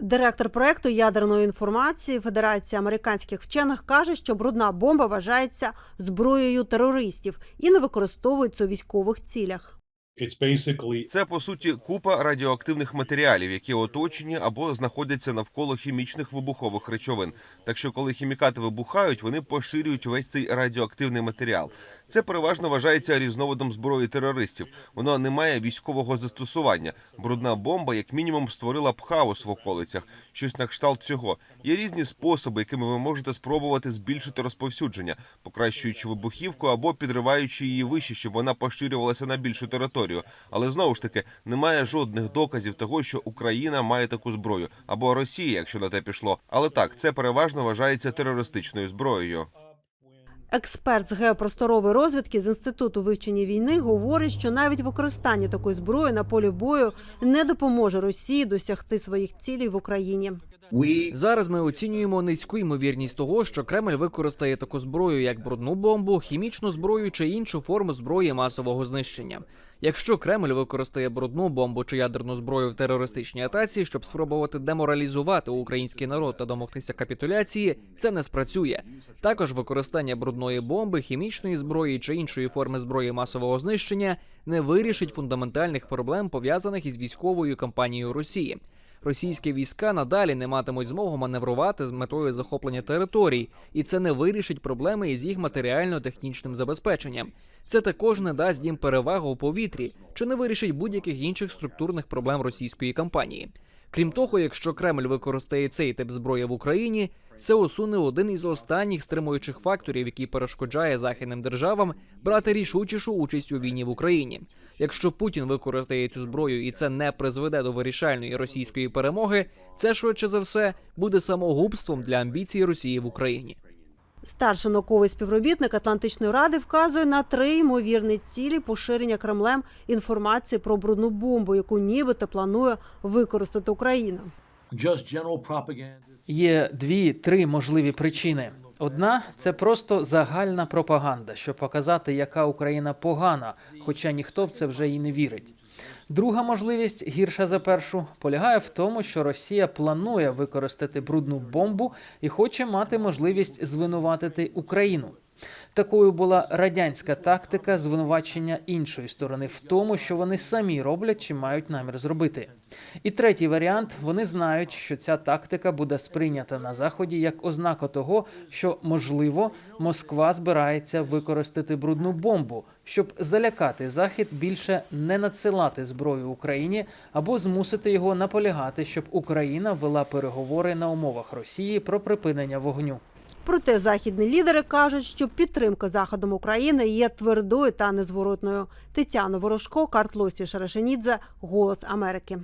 Директор проекту ядерної інформації Федерації американських вчених каже, що брудна бомба вважається зброєю терористів і не використовується у військових цілях. Це по суті купа радіоактивних матеріалів, які оточені або знаходяться навколо хімічних вибухових речовин. Так що, коли хімікати вибухають, вони поширюють весь цей радіоактивний матеріал. Це переважно вважається різновидом зброї терористів. Воно не має військового застосування. Брудна бомба, як мінімум, створила б хаос в околицях. Щось на кшталт цього. Є різні способи, якими ви можете спробувати збільшити розповсюдження, покращуючи вибухівку або підриваючи її вище, щоб вона поширювалася на більшу територію. Але знову ж таки немає жодних доказів того, що Україна має таку зброю або Росія, якщо на те пішло. Але так, це переважно вважається терористичною зброєю. Експерт з геопросторової розвідки з інституту вивчення війни говорить, що навіть використання такої зброї на полі бою не допоможе Росії досягти своїх цілей в Україні. Зараз ми оцінюємо низьку ймовірність того, що Кремль використає таку зброю, як брудну бомбу, хімічну зброю чи іншу форму зброї масового знищення. Якщо Кремль використає брудну бомбу чи ядерну зброю в терористичній атаці, щоб спробувати деморалізувати український народ та домогтися капітуляції, це не спрацює. Також використання брудної бомби, хімічної зброї чи іншої форми зброї масового знищення не вирішить фундаментальних проблем пов'язаних із військовою кампанією Росії. Російські війська надалі не матимуть змогу маневрувати з метою захоплення територій, і це не вирішить проблеми із їх матеріально-технічним забезпеченням. Це також не дасть їм перевагу у повітрі чи не вирішить будь-яких інших структурних проблем російської кампанії. Крім того, якщо Кремль використає цей тип зброї в Україні, це усуне один із останніх стримуючих факторів, який перешкоджає західним державам брати рішучішу участь у війні в Україні. Якщо Путін використає цю зброю і це не призведе до вирішальної російської перемоги, це швидше за все буде самогубством для амбіцій Росії в Україні. Старший науковий співробітник Атлантичної ради вказує на три ймовірні цілі поширення Кремлем інформації про брудну бомбу, яку нібито планує використати Україна. Є дві-три можливі причини. Одна це просто загальна пропаганда, щоб показати, яка Україна погана, хоча ніхто в це вже і не вірить. Друга можливість, гірша за першу, полягає в тому, що Росія планує використати брудну бомбу і хоче мати можливість звинуватити Україну. Такою була радянська тактика звинувачення іншої сторони в тому, що вони самі роблять чи мають намір зробити. І третій варіант: вони знають, що ця тактика буде сприйнята на заході як ознака того, що можливо Москва збирається використати брудну бомбу, щоб залякати захід більше не надсилати зброю Україні або змусити його наполягати, щоб Україна вела переговори на умовах Росії про припинення вогню. Проте західні лідери кажуть, що підтримка заходом України є твердою та незворотною. Тетяна Ворожко, Карт Лосі Шарашенідзе, Голос Америки.